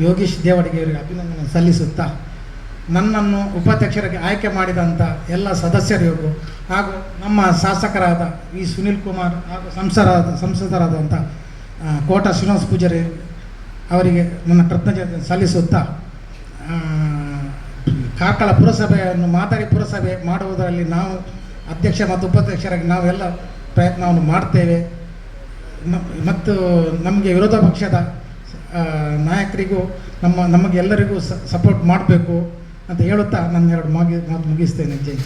ಯೋಗೀಶ್ ದೇವಡಿಗೆ ಅವರಿಗೆ ಅಭಿನಂದನೆ ಸಲ್ಲಿಸುತ್ತಾ ನನ್ನನ್ನು ಉಪಾಧ್ಯಕ್ಷರಾಗಿ ಆಯ್ಕೆ ಮಾಡಿದಂಥ ಎಲ್ಲ ಸದಸ್ಯರಿಗೂ ಹಾಗೂ ನಮ್ಮ ಶಾಸಕರಾದ ವಿ ಸುನಿಲ್ ಕುಮಾರ್ ಹಾಗೂ ಸಂಸದರಾದ ಸಂಸದರಾದಂಥ ಕೋಟ ಶ್ರೀನಿವಾಸ ಪೂಜಾರಿ ಅವರಿಗೆ ನನ್ನ ಕೃತಜ್ಞತೆ ಸಲ್ಲಿಸುತ್ತಾ ಕಾರ್ಕಳ ಪುರಸಭೆಯನ್ನು ಮಾದರಿ ಪುರಸಭೆ ಮಾಡುವುದರಲ್ಲಿ ನಾವು ಅಧ್ಯಕ್ಷ ಮತ್ತು ಉಪಾಧ್ಯಕ್ಷರಾಗಿ ನಾವೆಲ್ಲ ಪ್ರಯತ್ನವನ್ನು ಮಾಡ್ತೇವೆ. ಮತ್ತು ನಮಗೆ ವಿರೋಧ ಪಕ್ಷದ ನಾಯಕರಿಗೂ ನಮ್ಮ ನಮಗೆಲ್ಲರಿಗೂ ಸಪೋರ್ಟ್ ಮಾಡಬೇಕು ಅಂತ ಹೇಳುತ್ತಾ ನಾನು ಎರಡು ಮಾಗಿ ಮಾತು ಮುಗಿಸ್ತೇನೆ ಜೈ.